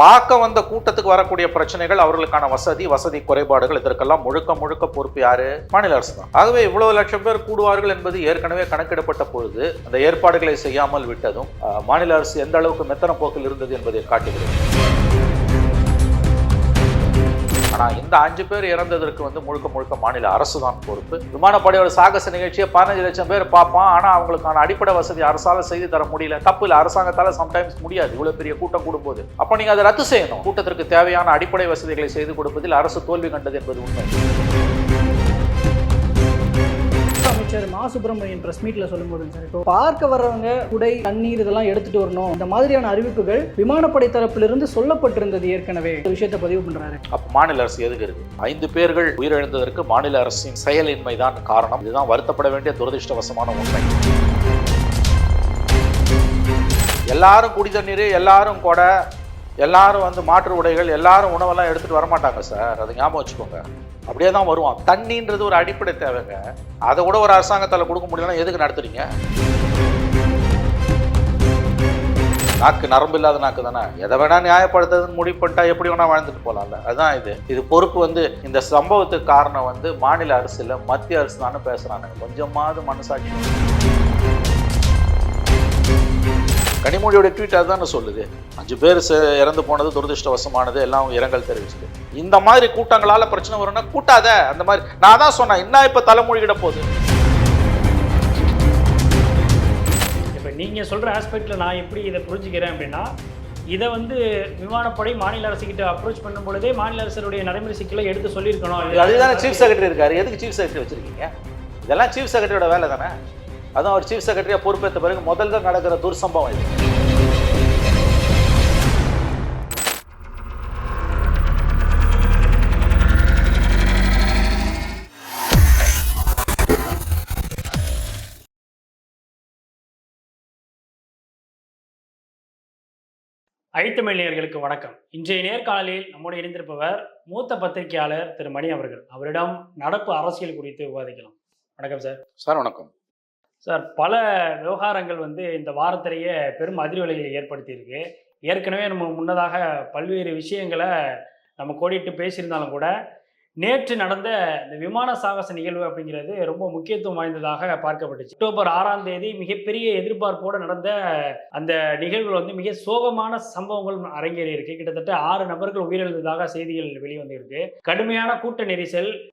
பார்க்க வந்த கூட்டத்துக்கு வரக்கூடிய பிரச்சனைகள் அவர்களுக்கான வசதி வசதி குறைபாடுகள் இதற்கெல்லாம் முழுக்க முழுக்க பொறுப்பு யாரு? மாநில அரசு தான். ஆகவே இவ்வளவு லட்சம் பேர் கூடுவார்கள் என்பது ஏற்கனவே கணக்கிடப்பட்ட பொழுது அந்த ஏற்பாடுகளை செய்யாமல் விட்டதும் மாநில அரசு எந்த அளவுக்கு மெத்தன போக்கில் இருந்தது என்பதை காட்டுகிறது. ஆனால் இந்த அஞ்சு பேர் இறந்ததற்கு வந்து முழுக்க முழுக்க மாநில அரசு தான் பொறுப்பு. விமானப்படையோட சாகச நிகழ்ச்சியை பதினஞ்சு லட்சம் பேர் பார்ப்பான் ஆனால் அவங்களுக்கான அடிப்படை வசதி அரசால் செய்து தர முடியல. தப்பு இல்லை. அரசாங்கத்தால் சம்டைம்ஸ் முடியாது. இவ்வளோ பெரிய கூட்டம் கூடும்போது. அப்போ நீங்கள் அதை ரத்து செய்யணும். கூட்டத்திற்கு தேவையான அடிப்படை வசதிகளை செய்து கொடுப்பதில் அரசு தோல்வி கண்டது என்பது உண்மை. அமைச்சர் மா. சுப்பிரமணியன் பிரஸ் மீட்ல சொல்லும்போது சார் இப்போ பார்க்க வர்றவங்க உடை தண்ணீர் இதெல்லாம் எடுத்துட்டு வரணும். இந்த மாதிரியான அறிவிப்புகள் விமானப்படை தரப்பிலிருந்து சொல்லப்பட்டிருந்தது ஏற்கனவே. இந்த விஷயத்தை பதிவு பண்றாரு. அப்ப மாநில அரசு எதுக்கு இருக்கு? ஐந்து பேர்கள் உயிரிழந்ததற்கு மாநில அரசின் செயலின்மை தான் காரணம். இதுதான் வருத்தப்பட வேண்டிய துரதிருஷ்டவசமான உண்மை. எல்லாரும் குடி தண்ணீர் எல்லாரும் கொடை எல்லாரும் வந்து மாற்று உடைகள் எல்லாரும் உணவெல்லாம் எடுத்துட்டு வர மாட்டாங்க சார். அதை ஞாபகம் வச்சுக்கோங்க. அப்படியே தான் வருவான். தண்ணின்றது ஒரு அடிப்படை தேவைங்க. அதை கூட ஒரு அரசாங்கத்தால் கொடுக்க முடியலன்னா எதுக்கு நடத்துறீங்க? நாக்கு நரம்பு இல்லாத நாக்கு தானே? எதை வேணா நியாயப்படுத்துறதுன்னு முடிவு பண்ணிட்டா எப்படி வேணா வாழ்ந்துட்டு போகலாம்ல அதுதான் இது. இது பொறுப்பு வந்து இந்த சம்பவத்துக்கு காரணம் வந்து மாநில அரசு இல்லை மத்திய அரசு தானே பேசுகிறாங்க கொஞ்சமாவது மனசாட்சி கனிமொழியோட ட்வீட் அதுதானே சொல்லுது. அஞ்சு பேர் இறந்து போனது துரதிருஷ்டவசமானது எல்லாம் அவங்க இரங்கல் தெரிவிச்சது. இந்த மாதிரி கூட்டங்களால பிரச்சனை வரும்னா கூட்டாத அந்த மாதிரி. நான் தான் சொன்னேன் என்ன இப்ப தலைமொழிகிட போகுது? இப்போ நீங்கள் சொல்கிற ஆஸ்பெக்டில் நான் எப்படி இதை புரிஞ்சுக்கிறேன் அப்படின்னா இதை வந்து விமானப்படை மாநில அரசுகிட்ட அப்ரோச் பண்ணும் பொழுதே மாநில அரசுடைய நடைமுறை சிக்கலை எடுத்து சொல்லியிருக்கணும். அதுதானே சீஃப் செக்ரட்டரி இருக்காரு. எதுக்கு சீஃப் செக்ரட்டரி வச்சிருக்கீங்க? இதெல்லாம் சீஃப் செக்ரட்டரியோட வேலை தானே? அதான் அவர் சீஃப் செக்ரட்டரியா பொறுப்பேற்ற பிறகு முதல்ல நடக்கிற துர்சம்பவம் இது. அழைத்தமிழ்நேயர்களுக்கு வணக்கம். இன்றைய நேர்காணலில் நம்முடைய இணைந்திருப்பவர் மூத்த பத்திரிகையாளர் திரு மணி அவர்கள். அவரிடம் நடப்பு அரசியல் குறித்து விவாதிக்கலாம். வணக்கம் சார். சார் வணக்கம். சார் பல விவகாரங்கள் வந்து இந்த வாரத்திலேயே பெரும் அதிர்வலைகளை ஏற்படுத்தியிருக்கு. ஏற்கனவே நம்ம முன்னதாக பல்வேறு விஷயங்களை நம்ம கோடிட்டு பேசியிருந்தாலும் கூட நேற்று நடந்த இந்த விமான சாகச நிகழ்வு அப்படிங்கிறது ரொம்ப முக்கியத்துவம் வாய்ந்ததாக பார்க்கப்பட்டுச்சு. அக்டோபர் ஆறாம் தேதி மிகப்பெரிய எதிர்பார்ப்போடு நடந்த அந்த நிகழ்வுகள் வந்து மிக சோகமான சம்பவங்கள் அரங்கேறி இருக்கு கிட்டத்தட்ட ஆறு நபர்கள் உயிரிழந்ததாக செய்திகள் வெளிவந்திருக்கு. கடுமையான கூட்ட நெரிசல்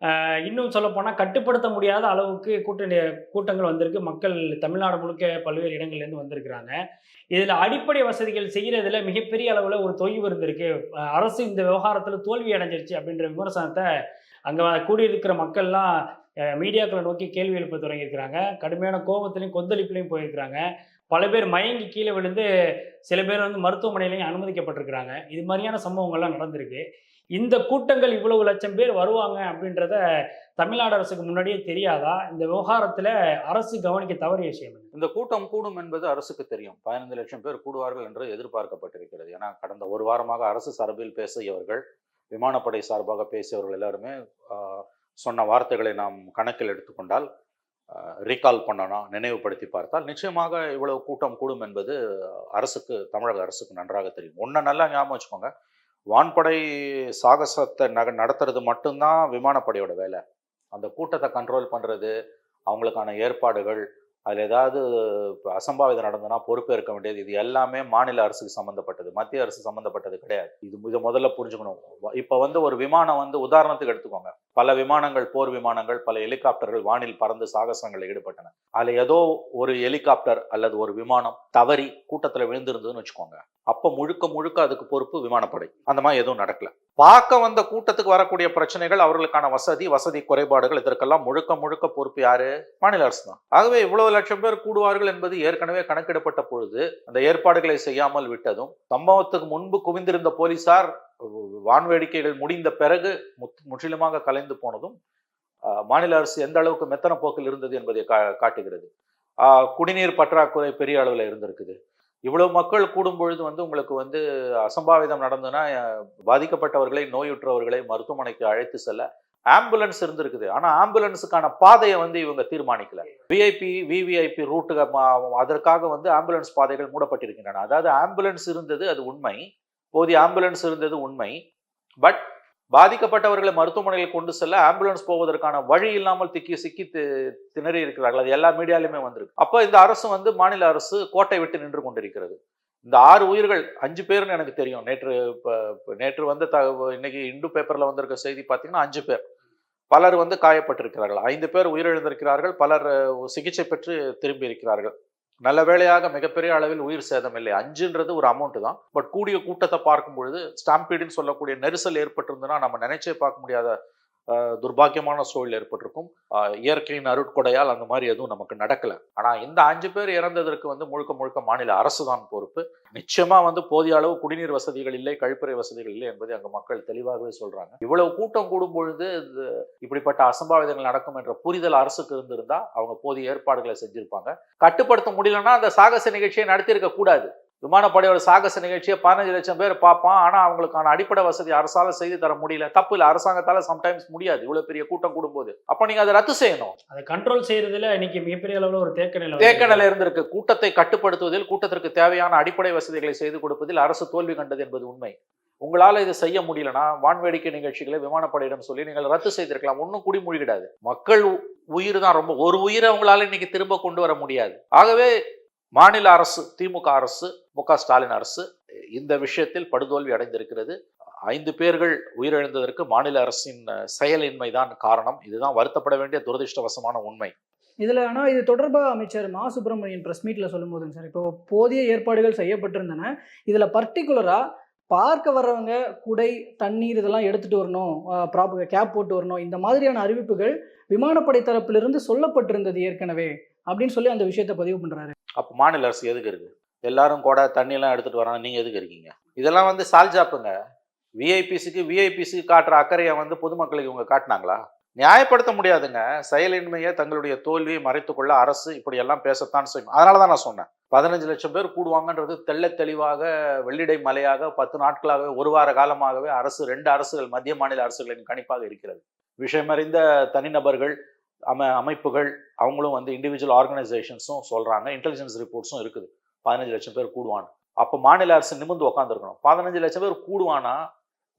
இன்னும் சொல்லப்போனால் கட்டுப்படுத்த முடியாத அளவுக்கு கூட்ட நெ- கூட்டங்கள் வந்திருக்கு. மக்கள் தமிழ்நாடு முழுக்க பல்வேறு இடங்கள்லேருந்து வந்திருக்கிறாங்க. இதில் அடிப்படை வசதிகள் செய்கிறதுல மிகப்பெரிய அளவில் ஒரு தொய்வு இருந்திருக்கு. அரசு இந்த விவகாரத்தில் தோல்வி அடைஞ்சிருச்சு அப்படின்ற விமர்சனத்தை அங்கே கூடியிருக்கிற மக்கள்லாம் மீடியாக்களை நோக்கி கேள்வி எழுப்ப தொடங்கியிருக்கிறாங்க. கடுமையான கோபத்திலையும் கொந்தளிப்புலையும் போயிருக்கிறாங்க. பல பேர் மயங்கி கீழே விழுந்து சில பேர் வந்து மருத்துவமனையிலையும் அனுமதிக்கப்பட்டிருக்கிறாங்க. இது மாதிரியான சம்பவங்கள்லாம் நடந்திருக்கு. இந்த கூட்டங்கள் இவ்வளவு லட்சம் பேர் வருவாங்க அப்படின்றத தமிழ்நாடு அரசுக்கு முன்னாடியே தெரியாதா? இந்த விவகாரத்தில் அரசு கவனிக்க தவறிய விஷயம் இந்த கூட்டம் கூடும் என்பது அரசுக்கு தெரியும். பதினைந்து லட்சம் பேர் கூடுவார்கள் என்று எதிர்பார்க்கப்பட்டிருக்கிறது. ஏன்னா கடந்த ஒரு வாரமாக அரசு சார்பில் பேசியவர்கள் விமானப்படை சார்பாக பேசியவர்கள் எல்லாருமே சொன்ன வார்த்தைகளை நாம் கணக்கில் எடுத்துக்கொண்டால் ரீகால் பண்ணனா நினைவுபடுத்தி பார்த்தால் நிச்சயமாக இவ்வளவு கூட்டம் கூடும் என்பது அரசுக்கு தமிழக அரசுக்கு நன்றாக தெரியும். ஒன்றை நல்லா ஞாபகம் வச்சுக்கோங்க. வான்படை சாகசத்தை நக நடத்துறது மட்டும்தான் விமானப்படையோட வேலை. அந்த கூட்டத்தை கண்ட்ரோல் பண்ணுறது அவங்களுக்கான ஏற்பாடுகள் அதில் ஏதாவது இப்போ அசம்பாவிதம் நடந்ததுன்னா பொறுப்பேற்க வேண்டியது. இது எல்லாமே மாநில அரசுக்கு சம்மந்தப்பட்டது மத்திய அரசு சம்மந்தப்பட்டது கிடையாது. இது இதை முதல்ல புரிஞ்சுக்கணும். இப்போ வந்து ஒரு விமானம் வந்து உதாரணத்துக்கு எடுத்துக்கோங்க. பல விமானங்கள் போர் விமானங்கள் பல ஹெலிகாப்டர்கள் வானில் பறந்து சாகசங்களில் ஈடுபட்டன. அதில் ஏதோ ஒரு ஹெலிகாப்டர் அல்லது ஒரு விமானம் தவறி கூட்டத்தில் விழுந்திருந்ததுன்னு வச்சுக்கோங்க. அப்போ முழுக்க முழுக்க அதுக்கு பொறுப்பு விமானப்படை. அந்த மாதிரி எதுவும் நடக்கல. பார்க்க வந்த கூட்டத்துக்கு வரக்கூடிய பிரச்சனைகள் அவர்களுக்கான வசதி வசதி குறைபாடுகள் இதற்கெல்லாம் முழுக்க முழுக்க பொறுப்பு யாரு? மாநில அரசு தான். ஆகவே இவ்வளவு லட்சம் பேர் கூடுவார்கள் என்பது ஏற்கனவே கணக்கிடப்பட்ட பொழுது அந்த ஏற்பாடுகளை செய்யாமல் விட்டதும் சம்பவத்துக்கு முன்பு குவிந்திருந்த போலீசார் வான்வேடிக்கைகள் முடிந்த பிறகு முத்- முற்றிலுமாக கலைந்து போனதும் மாநில அரசு எந்த அளவுக்கு மெத்தன போக்கில் இருந்தது என்பதை கா- காட்டுகிறது. குடிநீர் பற்றாக்குறை பெரிய அளவில் இருந்திருக்குது. இவ்வளவு மக்கள் கூடும் பொழுது வந்து உங்களுக்கு வந்து அசம்பாவிதம் நடந்ததுன்னா பாதிக்கப்பட்டவர்களை நோயுற்றவர்களை மருத்துவமனைக்கு அழைத்து செல்ல ஆம்புலன்ஸ் இருந்திருக்குது. ஆனா ஆம்புலன்ஸுக்கான பாதையை வந்து இவங்க தீர்மானிக்கல. விஐபி விவிஐபி ரூட்டு அதற்காக வந்து ஆம்புலன்ஸ் பாதைகள் மூடப்பட்டிருக்கின்றன. அதாவது ஆம்புலன்ஸ் இருந்தது அது உண்மை. போதிய ஆம்புலன்ஸ் இருந்தது உண்மை. பட் பாதிக்கப்பட்டவர்களை மருத்துவமனையில் கொண்டு செல்ல ஆம்புலன்ஸ் போவதற்கான வழி இல்லாமல் திக்கி சிக்கி திணறி இருக்கிறார்கள். அது எல்லா மீடியாலையுமே வந்திருக்கு. அப்போ இந்த அரசு வந்து மாநில அரசு கோட்டை விட்டு நின்று கொண்டிருக்கிறது. இந்த ஆறு உயிர்கள் அஞ்சு பேர்னு எனக்கு தெரியும். நேற்று இப்போ நேற்று வந்து த இன்னைக்கு இந்து பேப்பரில் வந்திருக்க செய்தி பார்த்தீங்கன்னா அஞ்சு பேர். பலர் வந்து காயப்பட்டிருக்கிறார்கள். ஐந்து பேர் உயிரிழந்திருக்கிறார்கள். பலர் சிகிச்சை பெற்று திரும்பி இருக்கிறார்கள். நல்ல வேளையாக மிகப்பெரிய அளவில் உயிர் சேதம் இல்லை. அஞ்சுன்றது ஒரு அமௌண்ட் தான். பட் கூடிய கூட்டத்தை பார்க்கும் பொழுது ஸ்டாம்பீடுன்னு சொல்லக்கூடிய நெரிசல் ஏற்பட்டிருந்ததுன்னா நம்ம நினைச்சே பார்க்க முடியாத துர்பாக்கியமான சூழல் ஏற்பட்டிருக்கும். இயற்கையின் அருட்கொடையால் அந்த மாதிரி எதுவும் நமக்கு நடக்கல. ஆனா இந்த அஞ்சு பேர் இறந்ததற்கு வந்து முழுக்க முழுக்க மாநில அரசு தான் பொறுப்பு. நிச்சயமா வந்து போதிய அளவு குடிநீர் வசதிகள் இல்லை கழிப்பறை வசதிகள் இல்லை என்பதை அங்க மக்கள் தெளிவாகவே சொல்றாங்க. இவ்வளவு கூட்டம் கூடும் பொழுது இப்படிப்பட்ட அசம்பாவிதங்கள் நடக்கும் என்ற புரிதல் அரசுக்கு இருந்திருந்தா அவங்க போதிய ஏற்பாடுகளை செஞ்சிருப்பாங்க. கட்டுப்படுத்த முடியலன்னா அந்த சாகச நிகழ்ச்சியை நடத்தியிருக்க கூடாது. விமானப்படையோட சாகச நிகழ்ச்சியை பதினஞ்சு லட்சம் பேர் பார்ப்பான். ஆனா அவங்களுக்கான அடிப்படை வசதி அரசால செய்து தர முடியல. தப்பு இல்லை. அரசாங்கத்தால சம்டைம்ஸ் முடியாது. இவ்வளவு பெரிய கூட்டம் கூடும்போது. அப்ப நீங்க அதை ரத்து செய்யணும். அதை கண்ட்ரோல் செய்யறதுல இன்னைக்கு மிகப்பெரிய அளவுல ஒரு தேக்க நிலை தேக்க நிலை இருந்திருக்கு. கூட்டத்தை கட்டுப்படுத்துவதில் கூட்டத்திற்கு தேவையான அடிப்படை வசதிகளை செய்து கொடுப்பதில் அரசு தோல்வி கண்டது என்பது உண்மை. உங்களால இது செய்ய முடியலனா வான்வேடிக்கை நிகழ்ச்சிகளை விமானப்படையிடம் சொல்லி நீங்கள் ரத்து செய்திருக்கலாம். ஒன்றும் குடிமூழ்கிடாது மக்கள் உ- உயிர் தான் ரொம்ப ஒரு உயிரை உங்களால இன்னைக்கு திரும்ப கொண்டு வர முடியாது. ஆகவே மாநில அரசு திமுக அரசு மு ஸ்டாலின் அரசு இந்த விஷயத்தில் படுதோல்வி அடைந்திருக்கிறது. ஐந்து பேர்கள் உயிரிழந்ததற்கு மாநில அரசின் அஹ், செயலின்மைதான் காரணம். இதுதான் வருத்தப்பட வேண்டிய துரதிருஷ்டவசமான உண்மை. இதுல ஆனா இது தொடர்பா அமைச்சர் மா. சுப்பிரமணியன் பிரஸ் மீட்ல சொல்லும்போதுங்க சார். இப்போ போதிய ஏற்பாடுகள் செய்யப்பட்டிருந்தன. இதுல பர்டிகுலரா பார்க்க வர்றவங்க குடை தண்ணீர் இதெல்லாம் எடுத்துட்டு வரணும். ப்ராப்பர் கேப் போட்டு வரணும். இந்த மாதிரியான அறிவிப்புகள் விமானப்படை தரப்பிலிருந்து சொல்லப்பட்டிருந்தது ஏற்கனவே அப்படின்னு சொல்லி அந்த விஷயத்தை பதிவு பண்றாரு. அப்போ மாநில அரசு எதுக்கு இருக்கு? எல்லாரும் கூட தண்ணியெல்லாம் எடுத்துகிட்டு வராங்க. நீங்கள் எதுக்கு இருக்கீங்க? இதெல்லாம் வந்து சால்ஜாப்புங்க விஐபிஸுக்கு விஐபிஸுக்கு காட்டுற அக்கறையை வந்து பொதுமக்களுக்கு இவங்க காட்டினாங்களா? நியாயப்படுத்த முடியாதுங்க. செயலின்மையை தங்களுடைய தோல்வியை மறைத்துக்கொள்ள அரசு இப்படி எல்லாம் பேசத்தான் செய்யும். அதனால தான் நான் சொன்னேன். பதினஞ்சு லட்சம் பேர் கூடுவாங்கன்றது தெள்ளத் தெளிவாக வெள்ளிடை மலையாக பத்து நாட்களாகவே ஒரு வார காலமாகவே அரசு ரெண்டு அரசுகள் மத்திய மாநில அரசுகளின் கணிப்பாக இருக்கிறது. விஷயமறிந்த தனிநபர்கள் அம அமைப்புகள் அவங்களும் வந்து இண்டிவிஜுவல் ஆர்கனைசேஷன்ஸும் சொல்கிறாங்க இன்டெலிஜென்ஸ் ரிப்போர்ட்ஸும் இருக்குது. பதினஞ்சு லட்சம் பேர் கூடுவான் அப்போ மாநில அரசு நிமிர்ந்து உட்காந்துருக்கணும் பதினஞ்சு லட்சம் பேர் கூடுவானா?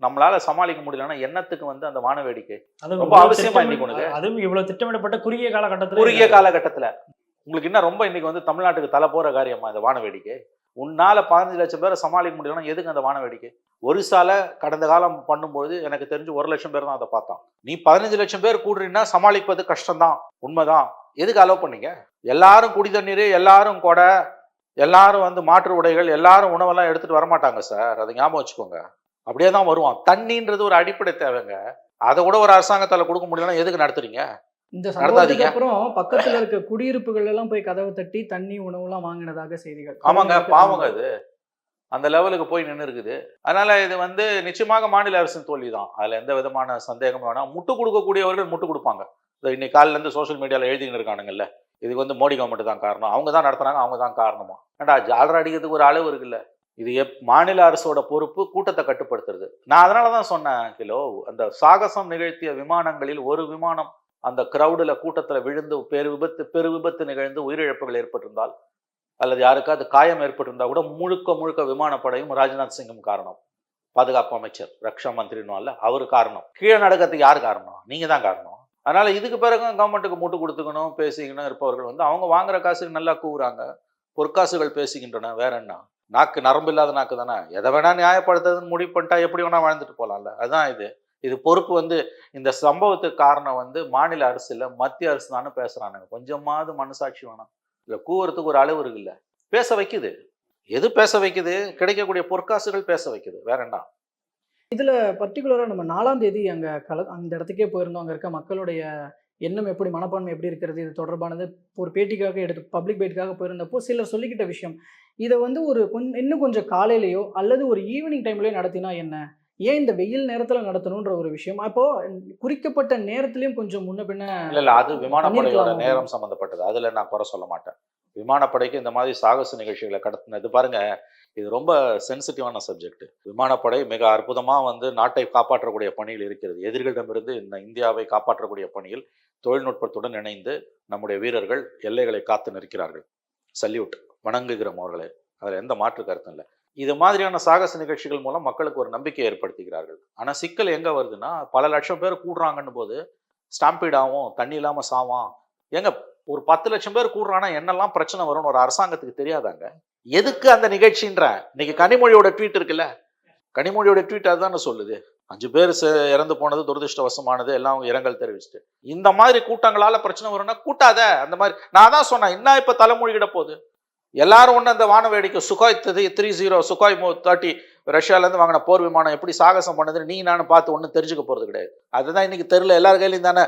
நம்மளால சமாளிக்க முடியலன்னா என்னத்துக்கு வந்து அந்த வான வேடிக்கை ரொம்ப அவசியமா இன்னைக்கு? அதுவும் இவ்வளவு திட்டமிடப்பட்ட குறுகிய காலகட்டத்தில் குறுகிய காலகட்டத்துல. உங்களுக்கு என்ன ரொம்ப இன்னைக்கு வந்து தமிழ்நாட்டுக்கு தலை போற காரியமா இந்த வான வேடிக்கை உன்னால பதினஞ்சு லட்சம் பேரை சமாளிக்க முடியலன்னா எதுக்கு அந்த வான வேடிக்கை ஒரிசால கடந்த காலம் பண்ணும்போது எனக்கு தெரிஞ்சு ஒரு லட்சம் பேர் தான் அதை பார்த்தான். நீ பதினஞ்சு லட்சம் பேர் கூடுறீன்னா சமாளிப்பது கஷ்டம்தான். உண்மைதான். எதுக்கு அலோவ் பண்ணீங்க? எல்லாரும் குடி தண்ணீர் எல்லாரும் கொடை எல்லாரும் வந்து மாற்று உடைகள் எல்லாரும் உணவெல்லாம் எடுத்துட்டு வரமாட்டாங்க சார். அதை ஞாபகம் வச்சுக்கோங்க. அப்படியே தான் வருவான். தண்ணின்றது ஒரு அடிப்படை தேவைங்க. அதை கூட ஒரு அரசாங்கத்தால கொடுக்க முடியலன்னா எதுக்கு நடத்துறீங்க? இந்த. சம்பவத்துக்கு அப்புறம் பக்கத்துல இருக்க குடியிருப்புகள் எல்லாம் போய் கதவை தட்டி தண்ணி உணவுலாம் வாங்கினதாக செய்திகள். ஆமாங்க. பாவங்க அது. அந்த லெவலுக்கு போய் நின்று இருக்குது. அதனால இது வந்து நிச்சயமாக மாநில அரசின் தோல்வி தான் அதுல எந்த விதமான சந்தேகமும் வேணாம். முட்டு கொடுக்கக்கூடியவர்கள் முட்டு கொடுப்பாங்க. இன்னைக்கு காலையில இருந்து சோஷியல் மீடியால எழுதின்னு இருக்கானுங்கல்ல. இதுக்கு வந்து மோடி கவர்மெண்ட் தான் காரணம். அவங்க தான் நடத்துனாங்க அவங்க தான் காரணமா. ஏன்டா ஜாலர் அடிக்கிறதுக்கு ஒரு அளவு இருக்குல்ல. இது எப் மாநில அரசோட பொறுப்பு கூட்டத்தை கட்டுப்படுத்துறது. நான் அதனால தான் சொன்னேன் கிலோ அந்த சாகசம் நிகழ்த்திய விமானங்களில் ஒரு விமானம் அந்த க்ரௌடில் கூட்டத்தில் விழுந்து பெரு விபத்து பெரு விபத்து நிகழ்ந்து உயிரிழப்புகள் ஏற்பட்டிருந்தால் அல்லது யாருக்காவது காயம் ஏற்பட்டிருந்தால் கூட முழுக்க முழுக்க விமானப்படையும் ராஜ்நாத் சிங்கும் காரணம். பாதுகாப்பு அமைச்சர் ரக்ஷா மந்திரினும்ல அவர் காரணம். கீழே நடக்கிறதுக்கு யார் காரணம்? நீங்கள் தான் காரணம். அதனால இதுக்கு பிறகு கவர்மெண்ட்டுக்கு மூட்டு கொடுத்துக்கணும் பேசிக்கணும் இருப்பவர்கள் வந்து அவங்க வாங்குற காசுக்கு நல்லா கூவுறாங்க. பொற்காசுகள் பேசுகின்றன வேற என்ன? நாக்கு நரம்பு இல்லாத நாக்கு தானே? எதை வேணா நியாயப்படுத்துறதுன்னு முடிவு பண்ணிட்டா எப்படி வேணா வாழ்ந்துட்டு போகலாம்ல அதுதான் இது. இது பொறுப்பு வந்து இந்த சம்பவத்துக்கு காரணம் வந்து மாநில அரசு இல்லை மத்திய அரசு தானே பேசுறானுங்க. கொஞ்சமாவது மனசாட்சி வேணாம். இல்லை கூவுறதுக்கு ஒரு அளவு இருக்குல்ல. பேச வைக்குது. எது பேச வைக்குது? கிடைக்கக்கூடிய பொற்காசுகள் பேச வைக்குது. வேற என்ன? இதுல பர்டிகுலரா நம்ம நாலாம் தேதி அங்க கல அந்த இடத்துக்கே போயிருந்தோம். அங்க இருக்க மக்களுடைய எண்ணம் எப்படி மனப்பான்மை எப்படி இருக்கிறது இது தொடர்பானது ஒரு பேட்டிக்காக எடுத்து பப்ளிக் பேட்டிக்காக போயிருந்தப்போ சிலர் சொல்லிக்கிட்ட விஷயம் இதை வந்து ஒரு கொஞ்சம் இன்னும் கொஞ்சம் காலையிலயோ அல்லது ஒரு ஈவினிங் டைம்லயோ நடத்தினா என்ன? ஏன் இந்த வெயில் நேரத்துல நடத்தணுன்ற ஒரு விஷயம்? அப்போ குறிக்கப்பட்ட நேரத்திலயும் கொஞ்சம் முன்ன பின்ன இல்ல அது விமானப்படையோட? நேரம் சம்பந்தப்பட்டது. அதுல நான் குறை சொல்ல மாட்டேன். விமானப்படைக்கு இந்த மாதிரி சாகச நிகழ்ச்சிகளை கடத்தினது பாருங்க இது ரொம்ப சென்சிட்டிவான சப்ஜெக்ட் விமானப்படை மிக அற்புதமாக வந்து நாட்டை காப்பாற்றக்கூடிய பணியில் இருக்கிறது. எதிரிகளிடமிருந்து இந்த இந்தியாவை காப்பாற்றக்கூடிய பணியில் தொழில்நுட்பத்துடன் இணைந்து நம்முடைய வீரர்கள் எல்லைகளை காத்து நிற்கிறார்கள். சல்யூட் வணங்குகிறோம் அவர்களே. அதில் எந்த மாற்று கருத்தும் இல்லை. இது மாதிரியான சாகச நிகழ்ச்சிகள் மூலம் மக்களுக்கு ஒரு நம்பிக்கை ஏற்படுத்துகிறார்கள். ஆனால் சிக்கல் எங்கே வருதுன்னா பல லட்சம் பேர் கூடுறாங்கன்னு போது ஸ்டாம்பீட் ஆகும் தண்ணி இல்லாமல் சாவான். எங்க ஒரு பத்து லட்சம் பேர் கூடுறானா என்னெல்லாம் பிரச்சனை வரும்னு ஒரு அரசாங்கத்துக்கு தெரியாதாங்க? எதுக்கு அந்த நிகழ்ச்சின்ற? இன்னைக்கு கனிமொழியோட ட்வீட் இருக்குல்ல? கனிமொழியோட ட்வீட் அதுதானே சொல்லுது. அஞ்சு பேர் இறந்து போனது துரதிருஷ்டவசமானது எல்லாம் இரங்கல் தெரிவிச்சுட்டு. இந்த மாதிரி கூட்டங்களால பிரச்சனை வரும்னா கூட்டாத அந்த மாதிரி. நான் தான் சொன்னேன் என்ன இப்ப தலைமொழிகிட போகுது? எல்லாரும் ஒன்று அந்த வான வேடிக்கை Sukhoi three zero Sukhoi thirty ரஷ்யாலேருந்து வாங்கின போர் விமானம் எப்படி சாகசம் பண்ணுதுன்னு நீ நானும் பார்த்து ஒன்றும் தெரிஞ்சுக்க போகிறது கிடையாது. அதுதான் இன்னைக்கு தெரியல எல்லார் கையிலையும் தானே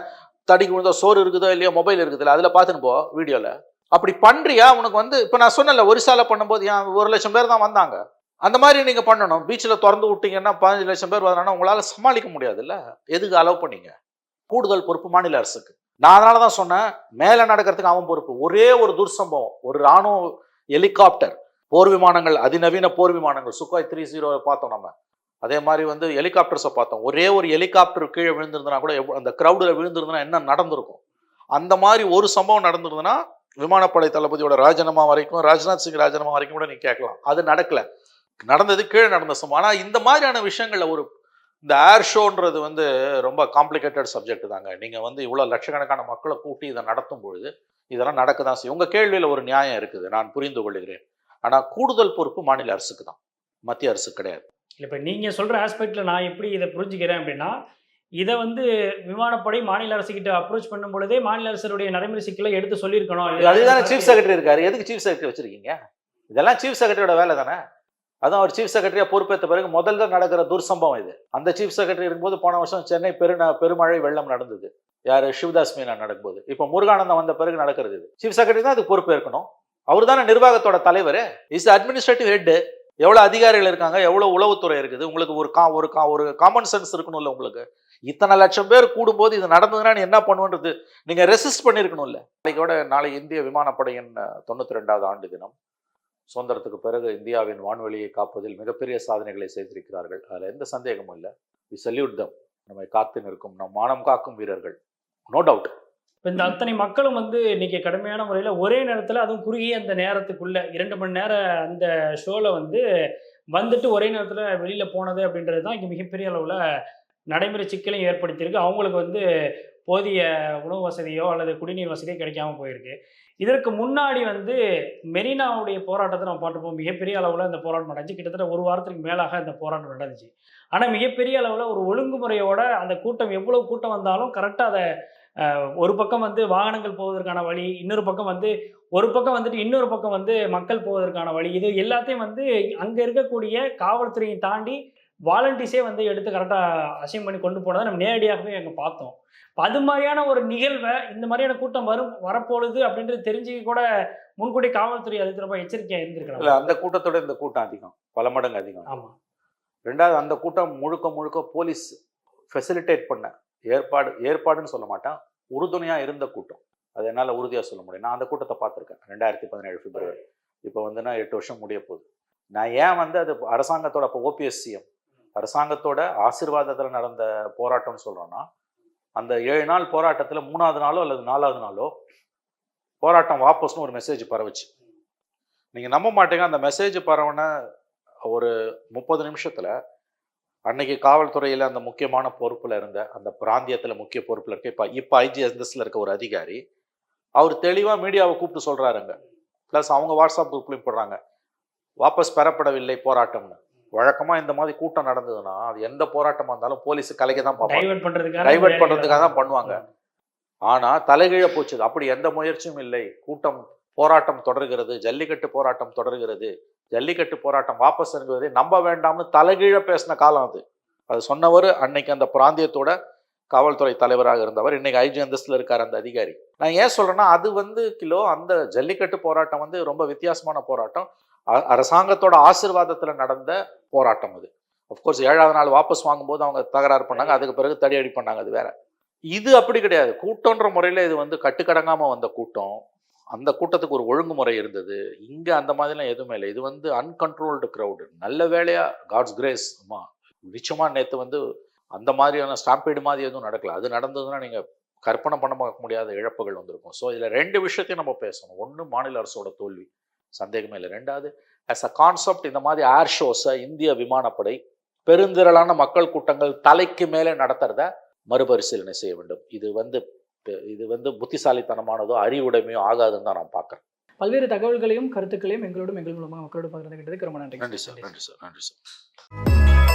தடிக்கு விழுந்தோ சோறு இருக்குதோ இல்லையோ மொபைல் இருக்குதுல்ல அதில் பார்த்துன்னு போ வீடியோவில் அப்படி பண்ணுறியா உனக்கு வந்து இப்போ நான் சொன்னேன்ல ஒரிசால பண்ணும்போது ஏன் ஒரு லட்சம் பேர் தான் வந்தாங்க? அந்த மாதிரி நீங்கள் பண்ணணும். பீச்சில் திறந்து விட்டீங்கன்னா பதினஞ்சு லட்சம் பேர் வரணும்னா உங்களால் சமாளிக்க முடியாதுல்ல? எதுக்கு அலோவ் பண்ணீங்க? கூடுதல் பொறுப்பு மாநில அரசுக்கு. நான் அதனால தான் சொன்னேன் மேலே நடக்கிறதுக்கு அவன் பொறுப்பு. ஒரே ஒரு துர்சம்பவம். ஒரு இராணுவ ஹெலிகாப்டர் போர் விமானங்கள் அதிநவீன போர் விமானங்கள். சுக்காய் த்ரீ ஜீரோ பார்த்தோம் நம்ம. அதே மாதிரி வந்து ஹெலிகாப்டர்ஸை பார்த்தோம். ஒரே ஒரு ஹெலிகாப்டர் கீழே விழுந்திருந்தனா கூட அந்த க்ரௌடில் விழுந்திருந்தனா என்ன நடந்திருக்கும்? அந்த மாதிரி ஒரு சம்பவம் நடந்திருந்ததுன்னா விமானப்படை தளபதியோட ராஜினாமா வரைக்கும் ராஜ்நாத் சிங் ராஜினாமா வரைக்கும் கூட நீ கேட்கலாம். அது நடக்கலை. நடந்தது கீழே நடந்த சம்பவம். ஆனால் இந்த மாதிரியான விஷயங்களில் ஒரு இந்த ஏர் ஷோன்றது வந்து ரொம்ப காம்ப்ளிகேட்டட் சப்ஜெக்ட் தாங்க. நீங்கள் வந்து இவ்வளோ லட்சக்கணக்கான மக்களை கூட்டி இதை நடத்தும் பொழுது இதெல்லாம் நடக்க தான் செய்யும். உங்கள் கேள்வியில் ஒரு நியாயம் இருக்குது. நான் புரிந்து கொள்கிறேன். ஆனால் கூடுதல் பொறுப்பு மாநில அரசுக்கு தான். மத்திய அரசு கிடையாது. இப்போ நீங்கள் சொல்கிற ஆஸ்பெக்டில் நான் எப்படி இதை புரிஞ்சுக்கிறேன் அப்படின்னா இதை வந்து விமானப்படை மாநில அரசு கிட்ட அப்ரோச் பண்ணும் பொழுதே மாநில அரசருடைய நடைமுறை சிக்கலை எடுத்து சொல்லியிருக்கணும். அதுதானே சீஃப் செக்ரட்டரி இருக்காரு. எதுக்கு சீஃப் செக்ரட்டரி வச்சிருக்கீங்க? இதெல்லாம் சீஃப் செக்ரட்டரியோட வேலை தானே? அதான் அவர் சீஃப் செக்ரட்டரியா பொறுப்பேற்ற பிறகு முதல்ல நடக்கிற துர்சம்பவம் இது. அந்த சீஃப் செக்ரட்டரி இருக்கும்போது போன வருஷம் சென்னை பெருந பெருமழை வெள்ளம் நடந்தது. யார்? சிவதாஸ் மீனா நடக்கும்போது. இப்போ முருகானந்தம் வந்த பிறகு நடக்கிறது இது. சீஃப் செக்ரட்டரி தான் அதுக்கு பொறுப்பேற்கணும். அவர் தானே நிர்வாகத்தோட தலைவர். இஸ் அட்மினிஸ்ட்ரேட்டிவ் ஹெட் எவ்வளோ அதிகாரிகள் இருக்காங்க? எவ்வளோ உளவுத்துறை இருக்குது? உங்களுக்கு ஒரு கா ஒரு கா ஒரு காமன் சென்ஸ் இருக்கணும்ல உங்களுக்கு. இத்தனை லட்சம் பேர் கூடும்போது இது நடந்ததுன்னா என்ன பண்ணுன்றது நீங்கள் ரெசிஸ்ட் பண்ணிருக்கணும்ல. நாளைக்கோட நாளை இந்திய விமானப்படையின் தொண்ணூற்றி ரெண்டாவது ஆண்டு தினம். சுதந்திரத்துக்கு பிறகு இந்தியாவின் வான்வெளியை காப்பதில் மிகப்பெரிய சாதனைகளை செய்திருக்கிறார்கள். அதில் எந்த சந்தேகமும் இல்லை. வி சல்யூட் தம் நம்மை காத்து நிற்கும் நம் மானம் காக்கும் வீரர்கள். நோ டவுட் இப்போ இந்த அத்தனை மக்களும் வந்து இன்னைக்கு கடுமையான முறையில் ஒரே நேரத்தில் அதுவும் குறுகிய அந்த நேரத்துக்குள்ள இரண்டு மணி நேரம் அந்த ஷோவில் வந்து வந்துட்டு ஒரே நேரத்தில் வெளியில் போனது அப்படின்றது தான் இங்கே மிகப்பெரிய அளவில் நடைமுறை சிக்கலையும் ஏற்படுத்தியிருக்கு. அவங்களுக்கு வந்து போதிய உணவு வசதியோ அல்லது குடிநீர் வசதியோ கிடைக்காம போயிருக்கு. இதற்கு முன்னாடி வந்து மெரினாவுடைய போராட்டத்தை நம்ம பார்த்துப்போம் மிகப்பெரிய அளவில் அந்த போராட்டம் நடந்துச்சு. கிட்டத்தட்ட ஒரு வாரத்துக்கு மேலாக அந்த போராட்டம் நடந்துச்சு. ஆனால் மிகப்பெரிய அளவில் ஒரு ஒழுங்குமுறையோட அந்த கூட்டம் எவ்வளோ கூட்டம் வந்தாலும் கரெக்டாக அதை ஒரு பக்கம் வந்து வாகனங்கள் போவதற்கான வழி இன்னொரு பக்கம் வந்து ஒரு பக்கம் வந்துட்டு இன்னொரு பக்கம் வந்து மக்கள் போவதற்கான வழி. இது எல்லாத்தையும் வந்து அங்கே இருக்கக்கூடிய காவல்துறையை தாண்டி வாலண்டிஸே வந்து எடுத்து கரெக்டாக அசைன் பண்ணி கொண்டு போனதை நம்ம நேரடியாகவே அங்கே பார்த்தோம். அது மாதிரியான ஒரு நிகழ்வை இந்த மாதிரியான கூட்டம் வரும் வரப்போகுது அப்படின்றது தெரிஞ்சு கூட முன்கூட்டி காவல்துறை அதுக்கு ரொம்ப எச்சரிக்கையாக இல்ல இருந்திருக்கலாம் அந்த கூட்டத்தோட இந்த கூட்டம் அதிகம். பல மடங்கு அதிகம். ஆமாம் ரெண்டாவது அந்த கூட்டம் முழுக்க முழுக்க போலீஸ் ஃபெசிலிட்டேட் பண்ண. ஏற்பாடு ஏற்பாடுன்னு சொல்ல மாட்டேன். உறுதுணையாக இருந்த கூட்டம். அது என்னால் உறுதியாக சொல்ல முடியும். நான் அந்த கூட்டத்தை பார்த்துருக்கேன். ரெண்டாயிரத்தி பதினேழு பிப்ரவரி. இப்போ வந்துன்னா எட்டு வருஷம் முடிய போகுது. நான் ஏன் வந்து அது அரசாங்கத்தோட இப்போ ஓபிஎஸ் சிஎம் அரசாங்கத்தோட ஆசீர்வாதத்தில் நடந்த போராட்டம்னு சொல்கிறோன்னா அந்த ஏழு நாள் போராட்டத்தில் மூணாவது நாளோ அல்லது நாலாவது நாளோ போராட்டம் வாபஸ்னு ஒரு மெசேஜ் பரவுச்சு. நீங்கள் நம்ப மாட்டீங்க. அந்த மெசேஜ் பரவுன ஒரு முப்பது நிமிஷத்தில் அன்னைக்கு காவல்துறையில் அந்த முக்கியமான பொறுப்பில் இருந்த அந்த பிராந்தியத்தில் முக்கிய பொறுப்பில் இருக்க இப்போ இப்போ ஐஜிஎஸ்எஸ்ல இருக்க ஒரு அதிகாரி அவர் தெளிவாக மீடியாவை கூப்பிட்டு சொல்கிறாருங்க ப்ளஸ் அவங்க வாட்ஸ்அப் குரூப்லையும் போடுறாங்க. வாபஸ் பெறப்படவில்லை போராட்டம்னு. வழக்கமாக இந்த மாதிரி கூட்டம் நடந்ததுன்னா அது எந்த போராட்டமாக இருந்தாலும் போலீஸ் கலைக்க தான் பார்ப்பாங்க. டைவர்ட் பண்ணுறதுக்காக தான் பண்ணுவாங்க. ஆனால் தலைகீழ போச்சுது அப்படி எந்த முயற்சியும் இல்லை. கூட்டம் போராட்டம் தொடர்கிறது ஜல்லிக்கட்டு போராட்டம் தொடர்கிறது. ஜல்லிக்கட்டு போராட்டம் வாபஸ் இருக்கிறதை நம்ப வேண்டாம்னு தலைகீழ பேசின காலம் அது. அது சொன்னவர் அன்னைக்கு அந்த பிராந்தியத்தோட காவல்துறை தலைவராக இருந்தவர். இன்னைக்கு ஐஜி அந்தஸ்தில் இருக்கார் அந்த அதிகாரி. நான் ஏன் சொல்கிறேன்னா அது வந்து கிலோ அந்த ஜல்லிக்கட்டு போராட்டம் வந்து ரொம்ப வித்தியாசமான போராட்டம். அ- அரசாங்கத்தோட ஆசிர்வாதத்தில் நடந்த போராட்டம் அது. அஃப்கோர்ஸ் ஏழாவது நாள் வாபஸ் வாங்கும்போது அவங்க தகராறு பண்ணாங்க. அதுக்கு பிறகு தடியடி பண்ணாங்க. அது வேற. இது அப்படி கிடையாது. கூட்டம்ன்ற முறையில் இது வந்து கட்டுக்கடங்காமல் வந்த கூட்டம். அந்த கூட்டத்துக்கு ஒரு ஒழுங்குமுறை இருந்தது. இங்கே அந்த மாதிரிலாம் எதுவுமே இல்லை. இது வந்து அன்கண்ட்ரோல்டு க்ரௌடு நல்ல வேலையாக காட்ஸ் கிரேஸ் அம்மா நிச்சயமா நேற்று வந்து அந்த மாதிரியான ஸ்டாம்பீடு மாதிரி எதுவும் நடக்கல. அது நடந்ததுன்னா நீங்கள் கற்பனை பண்ண பார்க்க முடியாத இழப்புகள் வந்திருக்கும். ஸோ இதில் ரெண்டு விஷயத்தையும் நம்ம பேசணும். ஒன்று மாநில அரசோட தோல்வி. சந்தேகமே இல்லை. ரெண்டாவது அஸ் அ கான்செப்ட் இந்த மாதிரி ஏர் ஷோஸை இந்திய விமானப்படை பெருந்திரளான மக்கள் கூட்டங்கள் தலைக்கு மேலே நடத்துறத மறுபரிசீலனை செய்ய வேண்டும். இது வந்து இது வந்து புத்திசாலித்தனமானதோ அறிவுடைமையோ ஆகாதுன்னு தான் நான் பார்க்குறேன். பல்வேறு தகவல்களையும் கருத்துக்களையும் எங்களோடும் எங்கள் மூலமாக மக்களோடு பகிர்ந்துகிட்டதுக்கு ரொம்ப நன்றி. நன்றி சார் நன்றி சார் நன்றி சார்.